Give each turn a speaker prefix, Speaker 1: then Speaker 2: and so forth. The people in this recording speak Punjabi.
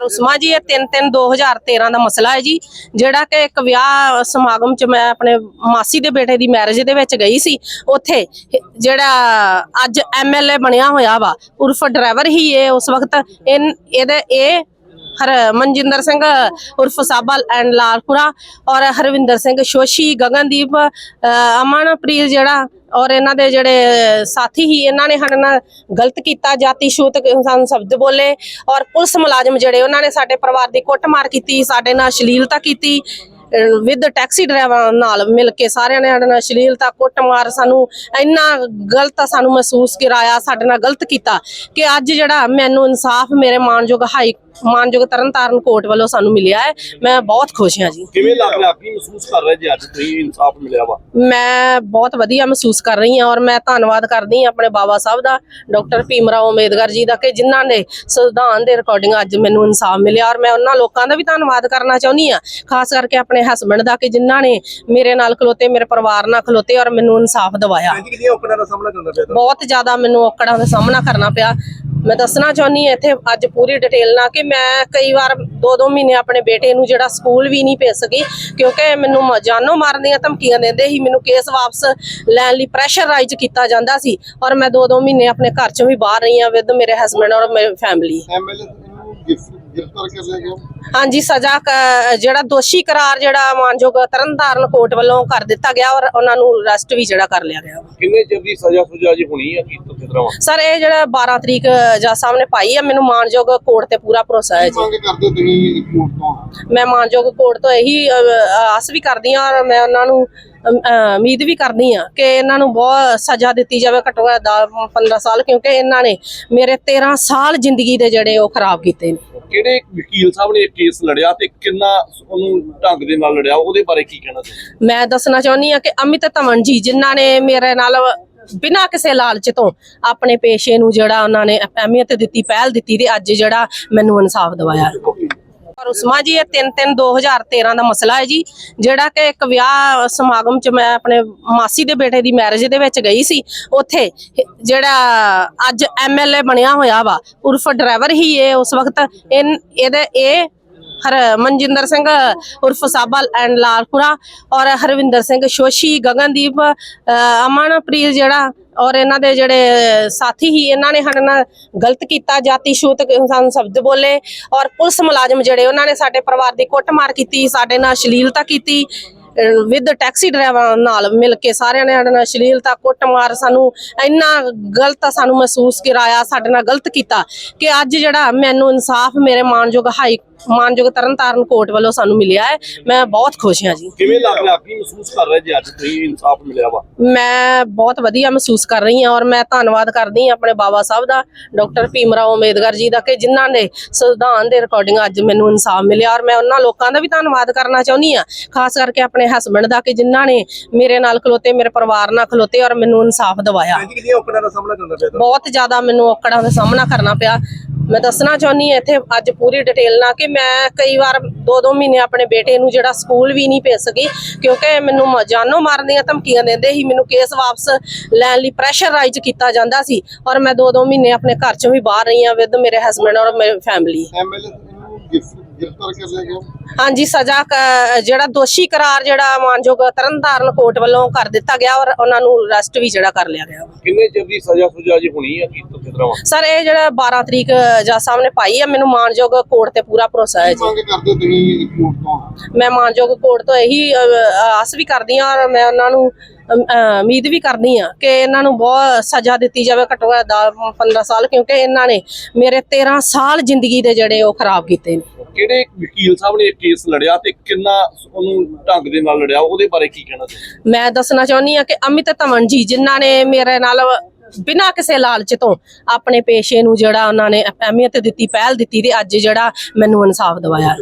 Speaker 1: ਪਰ ਜੀ, ਇਹ 3-3 2013 ਦਾ ਮਸਲਾ ਹੈ ਜੀ, ਜਿਹੜਾ ਕਿ ਇੱਕ ਵਿਆਹ ਸਮਾਗਮ ਚ ਮੈਂ ਆਪਣੇ ਮਾਸੀ ਦੇ ਬੇਟੇ ਦੀ ਮੈਰਿਜ ਦੇ ਵਿੱਚ ਗਈ ਸੀ, ਉੱਥੇ ਜਿਹੜਾ ਅੱਜ ਐਮਐਲਏ ਬਣਿਆ ਹੋਇਆ ਵਾ, ਉਰਫ ਡਰਾਈਵਰ ਹੀ ਇਹ ਉਸ ਵਕਤ ਇਹਦੇ, ਇਹ ਹਰ ਮਨਜਿੰਦਰ ਸਿੰਘ ਉਰਫ ਸਾਬਾ ਐਂਡ ਲਾਲਪੁਰਾ ਔਰ ਹਰਵਿੰਦਰ ਸਿੰਘ ਸ਼ੋਸ਼ੀ, ਗਗਨਦੀਪ ਅਮਨਪ੍ਰੀਤ ਜਿਹੜਾ ਔਰ ਇਹਨਾਂ ਦੇ ਜਿਹੜੇ ਸਾਥੀ ਹੀ ਇਹਨਾਂ ਨੇ ਸਾਡੇ ਨਾਲ ਗਲਤ ਕੀਤਾ, ਜਾਤੀ ਛੂਤ ਸਾਨੂੰ ਸ਼ਬਦ ਬੋਲੇ ਔਰ ਪੁਲਿਸ ਮੁਲਾਜ਼ਮ ਜਿਹੜੇ ਉਹਨਾਂ ਨੇ ਸਾਡੇ ਪਰਿਵਾਰ ਦੀ ਕੁੱਟਮਾਰ ਕੀਤੀ, ਸਾਡੇ ਨਾਲ ਅਸ਼ਲੀਲਤਾ ਕੀਤੀ ਵਿਦ ਟੈਕਸੀ ਡਰਾਈਵਰਾਂ ਨਾਲ ਮਿਲ ਕੇ ਸਾਰਿਆਂ ਨੇ ਸਾਡੇ ਨਾਲ ਅਸ਼ਲੀਲਤਾ, ਕੁੱਟਮਾਰ ਸਾਨੂੰ ਇੰਨਾ ਗਲਤ ਸਾਨੂੰ ਮਹਿਸੂਸ ਕਰਾਇਆ, ਸਾਡੇ ਨਾਲ ਗਲਤ ਕੀਤਾ ਕਿ ਅੱਜ ਜਿਹੜਾ ਮੈਨੂੰ ਇਨਸਾਫ ਮੇਰੇ ਮਾਨਯੋਗ ਹਾਈ ਮਾਨਯੋਗ ਤਰਨਤਾਰਨ ਕੋਰਟ ਵੱਲੋਂ ਸਾਨੂੰ ਮਿਲਿਆ ਹੈ। ਮੈਂ ਬਹੁਤ ਖੁਸ਼ ਹਾਂ ਜੀ।
Speaker 2: ਕਿਵੇਂ ਲੱਗ ਰਿਹਾ? ਕੀ ਮਹਿਸੂਸ ਕਰ ਰਹੇ ਜੀ ਅੱਜ? ਤੁਸੀਂ ਇਨਸਾਫ ਮਿਲਿਆ ਵਾ।
Speaker 1: ਮੈਂ ਬਹੁਤ ਵਧੀਆ ਮਹਿਸੂਸ ਕਰ ਰਹੀ ਹਾਂ ਔਰ ਮੈਂ ਧੰਨਵਾਦ ਕਰਦੀ ਹਾਂ ਆਪਣੇ ਬਾਬਾ ਸਾਹਿਬ ਦਾ ਡਾਕਟਰ ਭੀਮਰਾਓ ਅੰਬੇਦਕਰ ਜੀ ਦਾ ਕਿ ਜਿਨ੍ਹਾਂ ਨੇ ਸੰਵਿਧਾਨ ਦੇ ਰਿਕਾਰਡਿੰਗ ਅੱਜ ਮੈਨੂੰ ਇਨਸਾਫ ਮਿਲਿਆ ਔਰ ਮੈਂ ਉਹਨਾਂ ਲੋਕਾਂ ਦਾ ਵੀ ਧੰਨਵਾਦ ਕਰਨਾ ਚਾਹੁੰਦੀ ਹਾਂ। ਖਾਸ ਕਰਕੇ ਆਪਣੇ ਹਸਬੰਡ ਦਾ ਕਿ ਜਿਨ੍ਹਾਂ ਨੇ ਮੇਰੇ ਨਾਲ ਖਲੋਤੇ ਮੇਰੇ ਪਰਿਵਾਰ ਨਾਲ ਖਲੋਤੇ ਔਰ ਮੈਨੂੰ ਇਨਸਾਫ ਦਿਵਾਇਆ। ਬਹੁਤ ਜ਼ਿਆਦਾ ਮੈਨੂੰ ਔਕੜਾਂ ਦਾ ਸਾਹਮਣਾ ਕਰਨਾ ਪਿਆ। ਮੈਂ ਦੱਸਣਾ ਚਾਹੁੰਦੀ ਹਾਂ ਇੱਥੇ ਅੱਜ ਪੂਰੀ ਡਿਟੇਲ ਨਾਲ ਕਿ ਮੈਂ ਕਈ ਵਾਰ ਦੋ ਦੋ ਮਹੀਨੇ ਆਪਣੇ ਬੇਟੇ ਨੂੰ ਜਿਹੜਾ ਸਕੂਲ ਵੀ ਨਹੀਂ ਭੇਜ ਸਕੀ, ਕਿਉਂਕਿ ਮੈਨੂੰ ਮ- ਜਾਨੋਂ ਮਾਰਨ ਦੀਆਂ ਧਮਕੀਆਂ ਦਿੰਦੇ ਸੀ, ਮੈਨੂੰ ਕੇਸ ਵਾਪਸ ਲੈਣ ਲਈ ਪ੍ਰੈਸ਼ਰਾਈਜ਼ ਕੀਤਾ ਜਾਂਦਾ ਸੀ ਔਰ ਮੈਂ ਦੋ ਦੋ ਮਹੀਨੇ ਆਪਣੇ ਘਰ ਚੋਂ ਵੀ ਬਾਹਰ ਰਹੀ ਹਾਂ ਵਿਦ ਮੇਰੇ ਹਸਬੰਡ ਔਰ ਮੇਰੀ ਫੈਮਿਲੀ
Speaker 2: ਐਮਐਲਏ ਨੂੰ ਗ੍ਰਿਫਤਾਰ ਕਰ ਲਿਆ ਗਿਆ।
Speaker 1: ਹਾਂਜੀ ਸਜ਼ਾ ਕ- ਜਿਹੜਾ ਦੋਸ਼ੀ ਕਰਾਰ ਜਿਹੜਾ ਮਾਨਯੋਗ ਤਰਨਤਾਰਨ ਕੋਰਟ ਵੱਲੋਂ ਕਰ ਦਿੱਤਾ ਗਿਆ ਔਰ ਉਹਨਾਂ ਨੂੰ ਅਰੈਸਟ ਵੀ ਜਿਹੜਾ ਕਰ ਲਿਆ ਗਿਆ।
Speaker 2: ਕਿੰਨੇ ਚਿਰ ਦੀ ਸਜ਼ਾ ਸੁਜਾ ਜੀ ਹੋਣੀ ਆ? ਕੀ ਤੁਸੀਂ ਤਰ੍ਹਾਂ?
Speaker 1: ਸਰ ਇਹ ਜਿਹੜਾ 12 ਤਰੀਕ ਜੱਜ ਸਾਹਿਬ ਨੇ ਪਾਈ ਹੈ ਮੈਨੂੰ ਮਾਨਯੋਗ ਕੋਰਟ ਤੇ ਪੂਰਾ ਭਰੋਸਾ ਹੈ ਜੀ।
Speaker 2: ਮੰਗ ਕਰਦੇ ਤੁਸੀਂ ਕੋਰਟ ਤੋਂ?
Speaker 1: ਮੈਂ ਮਾਨਯੋਗ ਕੋਰਟ ਤੋਂ ਇਹੀ ਅਹ, ਆਸ ਵੀ ਕਰਦੀ ਹਾਂ ਔਰ ਮੈਂ ਉਹਨਾਂ ਨੂੰ ਉਮੀਦ ਵੀ ਕਰਦੀ ਹਾਂ ਕਿ ਇਹਨਾਂ ਨੂੰ ਬਹੁਤ ਸਜ਼ਾ ਦਿੱਤੀ ਜਾਵੇ ਘੱਟੋ ਘੱਟ 15 ਸਾਲ ਕਿਉਂਕਿ ਇਹਨਾਂ ਨੇ ਮੇਰੇ 13 ਸਾਲ ਜ਼ਿੰਦਗੀ ਦੇ ਜਿਹੜੇ ਉਹ ਖਰਾਬ ਕੀਤੇ ਨੇ।
Speaker 2: ਕਿਹੜੇ ਵਕੀਲ ਸਾਹਿਬ ਨੇ ਇਹ ਕੇਸ ਲੜਿਆ ਤੇ ਕਿੰਨਾ ਉਹਨੂੰ ਢੰਗ ਦੇ ਨਾਲ ਲੜਿਆ? ਉਹਦੇ ਬਾਰੇ ਕੀ ਕਹਿਣਾ ਤੁਸੀਂ
Speaker 1: ਮੈਂ ਦੱਸਣਾ ਚਾਹੁੰਦੀ ਹਾਂ ਕਿ ਅਮਿਤ ਧਵਨ ਜੀ ਜਿਨ੍ਹਾਂ ਨੇ ਮੇਰੇ ਨਾਲ ਬਿਨਾਂ ਕਿਸੇ ਲਾਲਚ ਤੋਂ ਆਪਣੇ ਪੇਸ਼ੇ ਨੂੰ ਜਿਹੜਾ ਉਹਨਾਂ ਨੇ ਅਹਿਮੀਅਤ ਦਿੱਤੀ ਪਹਿਲ ਦਿੱਤੀ ਤੇ ਅੱਜ ਜਿਹੜਾ ਮੈਨੂੰ ਇਨਸਾਫ ਦਿਵਾਇਆ। ਪਰ ਉਸਮਾ ਜੀ, ਇਹ 3-3 2013 ਦਾ ਮਸਲਾ ਹੈ ਜੀ, ਜਿਹੜਾ ਕਿ ਇੱਕ ਵਿਆਹ ਸਮਾਗਮ ਚ ਮੈਂ ਆਪਣੇ ਮਾਸੀ ਦੇ ਬੇਟੇ ਦੀ ਮੈਰਿਜ ਦੇ ਵਿੱਚ ਗਈ ਸੀ, ਉੱਥੇ ਜਿਹੜਾ ਅੱਜ ਐਮਐਲਏ ਬਣਿਆ ਹੋਇਆ ਵਾ, ਉਰਫ ਡਰਾਈਵਰ ਹੀ ਇਹ ਉਸ ਵਕਤ ਇਨ- ਇਹਦੇ, ਇਹ ਹਰ ਮਨਜਿੰਦਰ ਸਿੰਘ, ਉਰਫ ਸਾਬਾ ਐਂਡ ਲਾਲਪੁਰਾ ਔਰ ਹਰਵਿੰਦਰ ਸਿੰਘ, ਸ਼ੋਸ਼ੀ, ਗਗਨਦੀਪ ਅਹ ਅਮਨਪ੍ਰੀਤ ਜਿਹੜਾ ਔਰ ਇਹਨਾਂ ਦੇ ਜਿਹੜੇ ਸਾਥੀ ਹੀ, ਇਹਨਾਂ ਨੇ ਸਾਡੇ ਨਾਲ ਗਲਤ ਕੀਤਾ, ਜਾਤੀ ਛੂਤ ਸਾਨੂੰ ਸ਼ਬਦ ਬੋਲੇ ਔਰ ਪੁਲਿਸ ਮੁਲਾਜ਼ਮ ਜਿਹੜੇ, ਉਹਨਾਂ ਨੇ ਸਾਡੇ ਪਰਿਵਾਰ ਦੀ ਕੁੱਟਮਾਰ ਕੀਤੀ, ਸਾਡੇ ਨਾਲ ਅਸ਼ਲੀਲਤਾ ਕੀਤੀ ਵਿਦ ਟੈਕਸੀ ਡਰਾਈਵਰ ਨਾਲ ਮਿਲ ਕੇ ਸਾਰਿਆਂ ਨੇ ਸਾਡੇ ਨਾਲ ਅਸ਼ਲੀਲਤਾ ਕੁੱਟਮਾਰ ਸਾਨੂੰ ਇੰਨਾ ਗਲਤ ਸਾਨੂੰ ਮਹਿਸੂਸ ਕਰਾਇਆ ਸਾਡੇ ਨਾਲ ਗਲਤ ਕੀਤਾ ਕਿ ਅੱਜ ਜਿਹੜਾ ਮੈਨੂੰ ਇਨਸਾਫ ਮੇਰੇ ਮਾਨਯੋਗ ਹਾਈ ਮਾਨਯੋਗ ਤਰਨਤਾਰਨ ਕੋਰਟ ਵੱਲੋਂ ਸਾਨੂੰ ਮਿਲਿਆ ਹੈ। ਮੈਂ ਬਹੁਤ ਖੁਸ਼ ਹਾਂ ਜੀ।
Speaker 2: ਕਿਵੇਂ ਲੱਗ ਰਿਹਾ? ਕੀ ਮਹਿਸੂਸ ਕਰ ਰਹੇ ਜੀ ਅੱਜ? ਤੁਸੀਂ ਇਨਸਾਫ ਮਿਲਿਆ ਵਾ?
Speaker 1: ਮੈਂ ਬਹੁਤ ਵਧੀਆ ਮਹਿਸੂਸ ਕਰ ਰਹੀ ਹਾਂ ਔਰ ਮੈਂ ਧੰਨਵਾਦ ਕਰਦੀ ਹਾਂ ਆਪਣੇ ਬਾਬਾ ਸਾਹਿਬ ਦਾ ਡਾਕਟਰ ਭੀਮਰਾਓ ਅੰਬੇਦਕਰ ਜੀ ਦਾ ਕਿ ਜਿਨ੍ਹਾਂ ਨੇ ਸੰਵਿਧਾਨ ਦੇ ਰਿਕਾਰਡਿੰਗ ਅੱਜ ਮੈਨੂੰ ਇਨਸਾਫ ਮਿਲਿਆ ਔਰ ਮੈਂ ਉਹਨਾਂ ਲੋਕਾਂ ਦਾ ਵੀ ਧੰਨਵਾਦ ਕਰਨਾ ਚਾਹੁੰਦੀ ਹਾਂ ਖਾਸ ਕਰਕੇ ਆਪਣੇ ਹਸਬੰਡ ਦਾ ਕਿ ਜਿਨ੍ਹਾਂ ਨੇ ਮੇਰੇ ਨਾਲ ਖਲੋਤੇ ਮੇਰੇ ਪਰਿਵਾਰ ਨਾਲ ਖਲੋਤੇ ਔਰ ਮੈਨੂੰ ਇਨਸਾਫ ਦਿਵਾਇਆ। ਬਹੁਤ ਜ਼ਿਆਦਾ ਮੈਨੂੰ ਔਕੜਾਂ ਦਾ ਸਾਹਮਣਾ ਕਰਨਾ ਪਿਆ। ਮੈਂ ਦੱਸਣਾ ਚਾਹੁੰਦੀ ਹਾਂ ਇੱਥੇ ਅੱਜ ਪੂਰੀ ਡਿਟੇਲ ਨਾਲ ਕਿ ਮੈਂ ਕਈ ਵਾਰ ਦੋ ਦੋ ਮਹੀਨੇ ਆਪਣੇ ਬੇਟੇ ਨੂੰ ਜਿਹੜਾ ਸਕੂਲ ਵੀ ਨਹੀਂ ਭੇਜ ਸਕੀ ਕਿਉਂਕਿ ਮੈਨੂੰ ਜਾਨੋਂ ਮਾਰਨ ਦੀਆਂ ਧਮਕੀਆਂ ਦਿੰਦੇ ਸੀ ਮੈਨੂੰ ਕੇਸ ਵਾਪਸ ਲੈਣ ਲਈ ਪ੍ਰੈਸ਼ਰਾਈਜ਼ ਕੀਤਾ ਜਾਂਦਾ ਸੀ ਔਰ ਮੈਂ ਦੋ ਦੋ ਮਹੀਨੇ ਆਪਣੇ ਘਰ ਚੋਂ ਵੀ ਬਾਹਰ ਰਹੀ ਹਾਂ ਵਿਦ ਮੇਰੇ ਹਸਬੰਡ ਔਰ ਮੇਰੀ ਫੈਮਿਲੀ
Speaker 2: ਐਮਐਲਏ ਨੂੰ ਗ੍ਰਿਫਤਾਰ ਕਰ ਲਿਆ ਗਿਆ।
Speaker 1: ਹਾਂਜੀ ਸਜ਼ਾ ਕ- ਜਿਹੜਾ ਦੋਸ਼ੀ ਕਰਾਰ ਜਿਹੜਾ ਮਾਨਯੋਗ ਤਰਨਤਾਰਨ ਕੋਰਟ ਵੱਲੋਂ ਕਰ ਦਿੱਤਾ ਗਿਆ ਔਰ ਉਹਨਾਂ ਨੂੰ ਅਰੈਸਟ ਵੀ ਜਿਹੜਾ ਕਰ ਲਿਆ ਗਿਆ।
Speaker 2: ਕਿੰਨੇ ਚਿਰ ਦੀ ਸਜ਼ਾ ਸੁਜਾ ਜੀ ਹੋਣੀ ਆ? ਕੀ ਤੁਸੀਂ ਤਰ੍ਹਾਂ
Speaker 1: ਸਰ ਇਹ ਜਿਹੜਾ 12 ਤਰੀਕ ਜੱਜ ਸਾਹਿਬ ਨੇ ਪਾਈ ਹੈ ਮੈਨੂੰ ਮਾਨਯੋਗ ਕੋਰਟ ਤੇ ਪੂਰਾ ਭਰੋਸਾ ਹੈ ਜੀ।
Speaker 2: ਮੰਗ ਕਰਦੇ ਤੁਸੀਂ ਕੋਰਟ ਤੋਂ?
Speaker 1: ਮੈਂ ਮਾਨਯੋਗ ਕੋਰਟ ਤੋਂ ਇਹੀ ਆਸ ਵੀ ਕਰਦੀ ਹਾਂ ਔਰ ਮੈਂ ਉਹਨਾਂ ਨੂੰ ਉਮੀਦ ਵੀ ਕਰਦੀ ਹਾਂ ਕਿ ਇਹਨਾਂ ਨੂੰ ਬਹੁਤ ਸਜ਼ਾ ਦਿੱਤੀ ਜਾਵੇ ਘੱਟੋ ਘੱਟ 15 ਸਾਲ ਕਿਉਂਕਿ ਇਹਨਾਂ ਨੇ ਮੇਰੇ 13 ਸਾਲ ਜ਼ਿੰਦਗੀ ਦੇ ਜਿਹੜੇ ਉਹ ਖਰਾਬ ਕੀਤੇ ਨੇ।
Speaker 2: ਕਿਹੜੇ ਵਕੀਲ ਸਾਹਿਬ ਨੇ ਇਹ ਕੇਸ ਲੜਿਆ ਤੇ ਕਿੰਨਾ ਉਹਨੂੰ ਢੰਗ ਦੇ ਨਾਲ ਲੜਿਆ? ਉਹਦੇ ਬਾਰੇ ਕੀ ਕਹਿਣਾ ਤੁਸੀਂ
Speaker 1: ਮੈਂ ਦੱਸਣਾ ਚਾਹੁੰਦੀ ਹਾਂ ਕਿ ਅਮਿਤ ਧਵਨ ਜੀ ਜਿਨ੍ਹਾਂ ਨੇ ਮੇਰੇ ਨਾਲ ਬਿਨਾਂ ਕਿਸੇ ਲਾਲਚ ਤੋਂ ਆਪਣੇ ਪੇਸ਼ੇ ਨੂੰ ਜਿਹੜਾ ਉਹਨਾਂ ਨੇ ਅਹਿਮੀਅਤ ਦਿੱਤੀ ਪਹਿਲ ਦਿੱਤੀ ਤੇ ਅੱਜ ਜਿਹੜਾ ਮੈਨੂੰ ਇਨਸਾਫ ਦਿਵਾਇਆ।